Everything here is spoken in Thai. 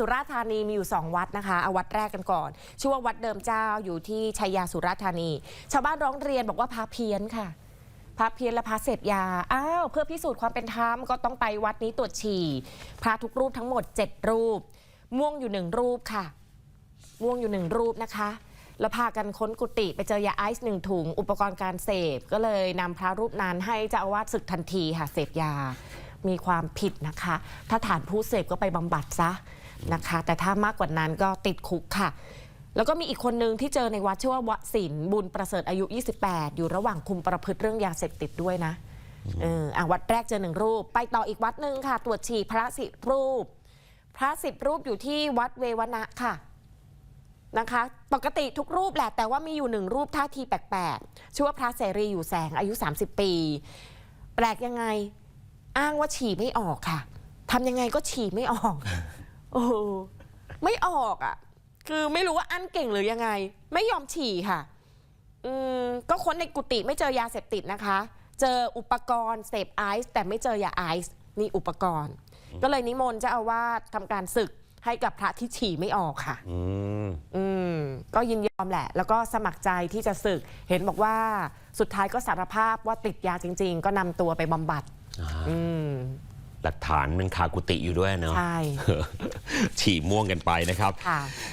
สุราษฎร์ธานีมีอยู่ 2 วัดนะคะเอาวัดแรกกันก่อน ชื่อว่าวัดเดิมเจ้าอยู่ที่ชัยยาสุราษฎร์ธานี ชาวบ้านร้องเรียนบอกว่าพระเพี้ยนค่ะพระเพี้ยนและพระเสพยา อ้าว เพื่อพิสูจน์ความเป็นธรรมก็ต้องไปวัดนี้ตรวจฉี่ พระทุกรูปทั้งหมด 7 รูป ม่วงอยู่หนึ่งรูปค่ะ ม่วงอยู่หนึ่งรูปนะคะ แล้วพากันค้นกุฏิไปเจอยาไอซ์หนึ่งถุง อุปกรณ์การเสพ ก็เลยนำพระรูปนั้นให้เจ้าอาวาสศึกทันทีค่ะเสพยา มีความผิดนะคะ ถ้าฐานผู้เสพก็ไปบำบัดซะนะคะ แต่ถ้ามากกว่านั้นก็ติดคุกค่ะ แล้วก็มีอีกคนนึงที่เจอในวัดชื่อว่าวสินบุญประเสริฐอายุ 28 อยู่ระหว่างคุมประพฤติเรื่องยาเสพติดด้วยนะเอออะวัดแรกเจอหนึ่งรูป ไปต่ออีกวัดหนึ่งค่ะ ตรวจฉี่พระสิบรูป พระสิบรูปอยู่ที่วัดเววนะค่ะนะคะ ปกติทุกรูปแหละ แต่ว่ามีอยู่หนึ่งรูปท่าทีแปลกๆชื่อว่าพระเสรีอยู่แสงอายุ 30 ปี แปลกยังไง อ้างว่าฉี่ไม่ออกค่ะทำยังไงก็ฉี่ไม่ออกโอ้โหไม่ออกอะ คือไม่รู้ว่าอั้นเก่งหรือยังไง ไม่ยอมฉี่ค่ะ อืมก็ค้นในกุฏิไม่เจอยาเสพติดนะคะ เจออุปกรณ์เสพไอซ์แต่ไม่เจอยาไอซ์นี่อุปกรณ์ ก็เลยนิมนต์เจ้าอาวาสทำการศึกให้กับพระที่ฉี่ไม่ออกค่ะ อืมอืม ก็ยินยอมแหละ แล้วก็สมัครใจที่จะศึก เห็นบอกว่าสุดท้ายก็สารภาพว่าติดยาจริง ๆ ก็นำตัวไปบำบัดอ่าอืม หลักฐานมันคากุฏิอยู่ด้วยเนาะใช่ ฉี่ม่วงกันไปนะครับ ค่ะ